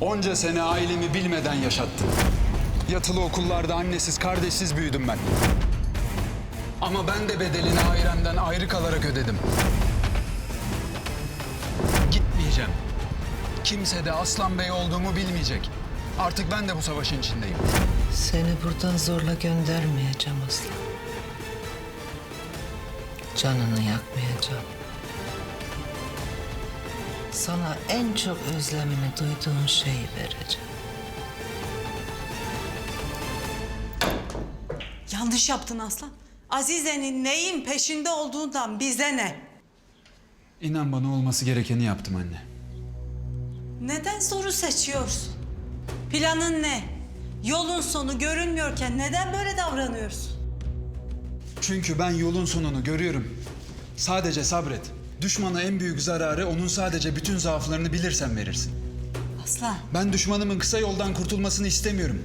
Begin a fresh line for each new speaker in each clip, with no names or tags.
Onca sene ailemi bilmeden yaşattın. Yatılı okullarda annesiz, kardeşsiz büyüdüm ben. Ama ben de bedelini ailemden ayrı kalarak ödedim. Gitmeyeceğim. Kimse de Aslan Bey olduğumu bilmeyecek. Artık ben de bu savaşın içindeyim.
Seni buradan zorla göndermeyeceğim aslan. Canını yakmayacağım. Sana en çok özlemini duyduğun şeyi vereceğim.
Yanlış yaptın Aslan. Azize'nin neyin peşinde olduğundan bize ne?
İnan bana olması gerekeni yaptım anne.
Neden zoru seçiyorsun? Planın ne? Yolun sonu görünmüyorken neden böyle davranıyorsun?
Çünkü ben yolun sonunu görüyorum. Sadece sabret. Düşmana en büyük zararı onun sadece bütün zaaflarını bilirsen verirsin.
Aslan,
Ben düşmanımın kısa yoldan kurtulmasını istemiyorum.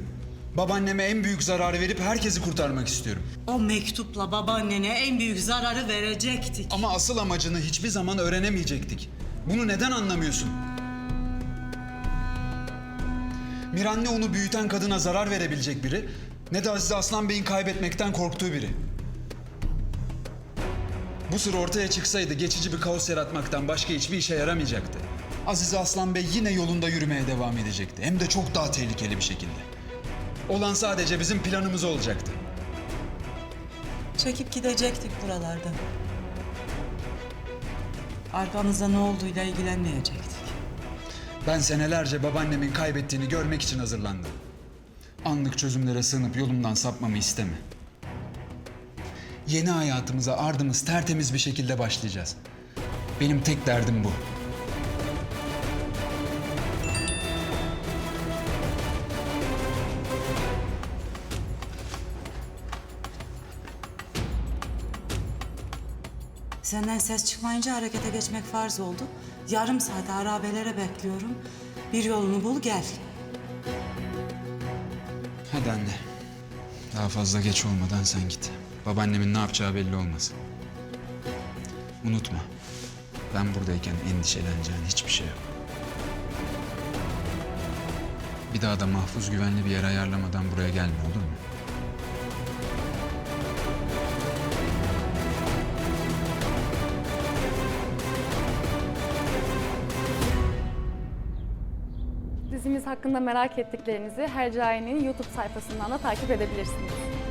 Babaanneme en büyük zararı verip herkesi kurtarmak istiyorum.
o mektupla babaannene en büyük zararı verecektik.
Ama asıl amacını hiçbir zaman öğrenemeyecektik. Bunu neden anlamıyorsun? Miran ne onu büyüten kadına zarar verebilecek biri, ne de Azize Aslan Bey'in kaybetmekten korktuğu biri. Bu sır ortaya çıksaydı geçici bir kaos yaratmaktan başka hiçbir işe yaramayacaktı. Azize Aslan Bey yine yolunda yürümeye devam edecekti. Hem de çok daha tehlikeli bir şekilde. Olan sadece bizim planımız olacaktı.
Çekip gidecektik buralardan. Arkamızda ne olduğuyla ilgilenmeyecektik.
Ben senelerce babaannemin kaybettiğini görmek için hazırlandım. Anlık çözümlere sığınıp yolumdan sapmamı isteme. Yeni hayatımıza ardımız tertemiz bir şekilde başlayacağız. Benim tek derdim bu.
Senden ses çıkmayınca harekete geçmek farz oldu. Yarım saat arabelere bekliyorum. Bir yolunu bul gel.
Hadi anne. Daha fazla geç olmadan sen git. Babaannemin ne yapacağı belli olmasın. Unutma. Ben buradayken endişeleneceğin hiçbir şey yok. Bir daha da mahfuz güvenli bir yer ayarlamadan buraya gelme olur mu?
Dizimiz hakkında merak ettiklerinizi Hercai'nin YouTube sayfasından da takip edebilirsiniz.